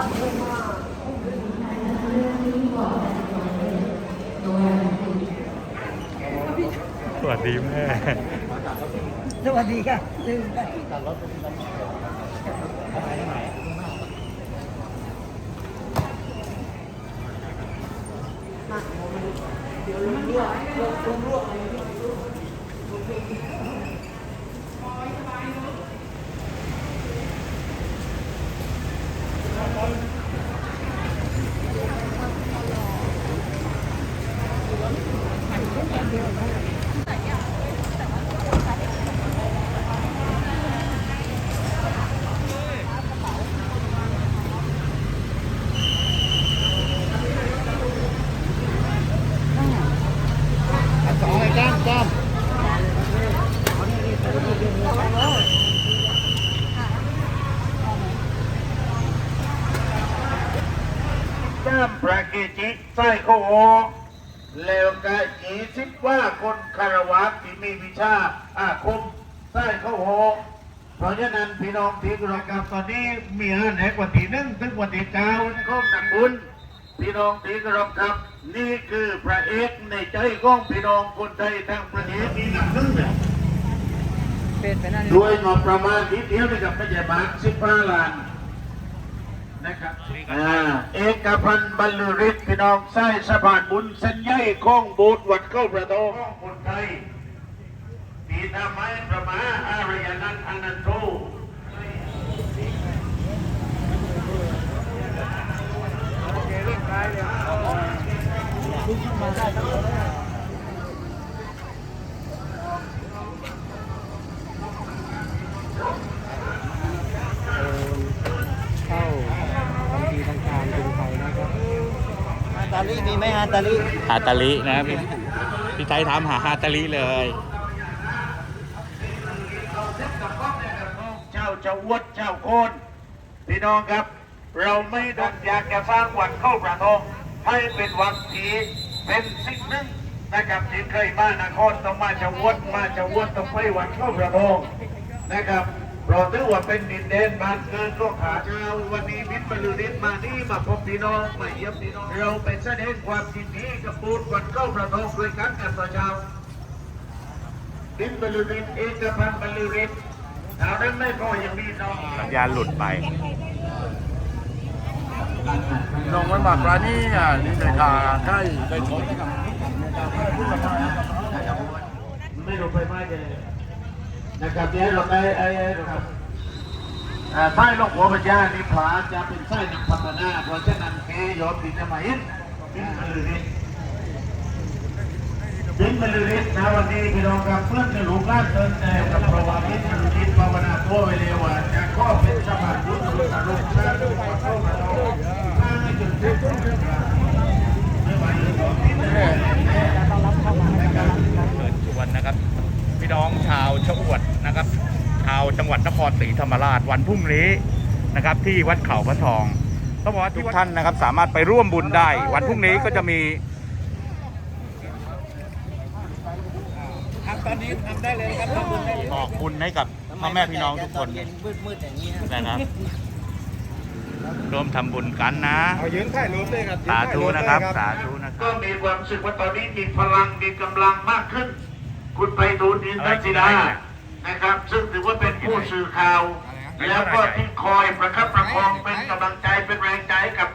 สวัสดีแม่ สวัสดีค่ะลืมไปเดี๋ยวลงรั่วลงร่วอะไรลงร่ว องไอ้จ้ามจ้ามจ้ามพระเกจิใส่เข้าโอแล้วก็ยีสิบว่าคนคารวะที่มีวิชาอาคมใส่เข้าโอเพราะฉะนั้นพี่น้องที่กรกับตอนนี้มีอาหารแหกว่าที่หนึ่งถึงวันที่เก้าก็หนักบุญพี่น้องที่กรกับ นี่คือพระเอกในใจของพี่น้องคนไทยทั้งประเทศมีหนักนึงเนี่ยเป็นไปนั่นด้วยงบประมาณนิดเดียวนะครับไม่ใช่บาทสิบห้าล้านนะครับอ่าเอกพันธ์บรรลือฤทธิ์พี่น้องไส้สะพานบุญเส้นใหญ่ของโบูตรวัดเข้าประตูของคนไทยปีนาไม้ประมาอารยนันท์อนันโต เข้าบางทีทางการเป็นไทยนะครับฮา ตาลีมีไหมฮาตาลีฮาตาลินะพี่พี่ไทยถามหาฮาตาลิเลย เจ้าเจ้าวัดเจ้าโคนพี่น้องครับ เราไม่ต้องอยากจะสร้างวัดเข้าประทองให้เป็นวัดที่ เป็นสิ่งหนึ่งนะครับที่เคยมานครต้องมาจะวัดมาจะวัดต้องไปวัดเข้าประทองนะครับเราถือว่าเป็นดินแดนบ้านเกิดก็ขาเจ้าวันนี้มิตรบรรลุนิตมานี่มาพบพี่น้องมาเยี่ยมพี่น้องเราเป็นแสดงความยินดีกับปูนวัดเข้าประทองด้วยกันกับต่อเช้าดินบรรลุนิตเอกพันธ์บรรลุนิตเท่านั้นไม่พอยังมีน้องสัญญาณหลุดไป ลงมันบากปลานี่อะนี่ในทางใกล้ได้ชนไม่ลงไปไม้เลยนะครับเดี๋ยวเราไปไอ้ไอ้ครับไส้ลงหัวปัญญานี่ผาจะเป็นไส้นักพัฒนาเพราะฉะนั้นเคยอมดินมาอินดินบรรลุนิตดินบรรลุนิตนะวันนี้พี่น้องครับเพื่อนในหลวงราชเดินแนวกับประวัติดินบรรลุนิตภาวนไว้เลยว่าจะข้อเป็นสมานบุญบุญอารมณ์ชาติขอโทษมาโทษถ้าไม่จุดทุกข์ไม่ไหวเลยขอพิจารณานะครับ เชิญชวนนะครับ พี่น้องชาวชะอวดนะครับ ชาว จังหวัดนครศรีธรรมราชวันพรุ่งนี้นะครับ ที่วัดเขาพระทองต้องบอกว่าทุกท่านนะครับ สามารถไปร่วมบุญได้ วันพรุ่งนี้ก็จะมีทำตอนนี้ทำได้เลยครับทำบุญได้เลยบอกบุญให้กับพ่อแม่พี่น้องทุกคนมืดๆอย่างนี้นะครับร่วมทำบุญกันนะเอายืนถ่ายรูปเลยครับสาธุนะครับ สาธุนะคก็รับมีความรู้สึกว่าตอนนี้มีพลังมีกำลังมากขึ้น คุณไปดูดินทัศิดา นะครับ ซึ่งถือว่าเป็นผู้สื่อข่าว แล้วก็ที่คอยประคับประคองเป็นกำลังใจเป็นแรงใจให้กับ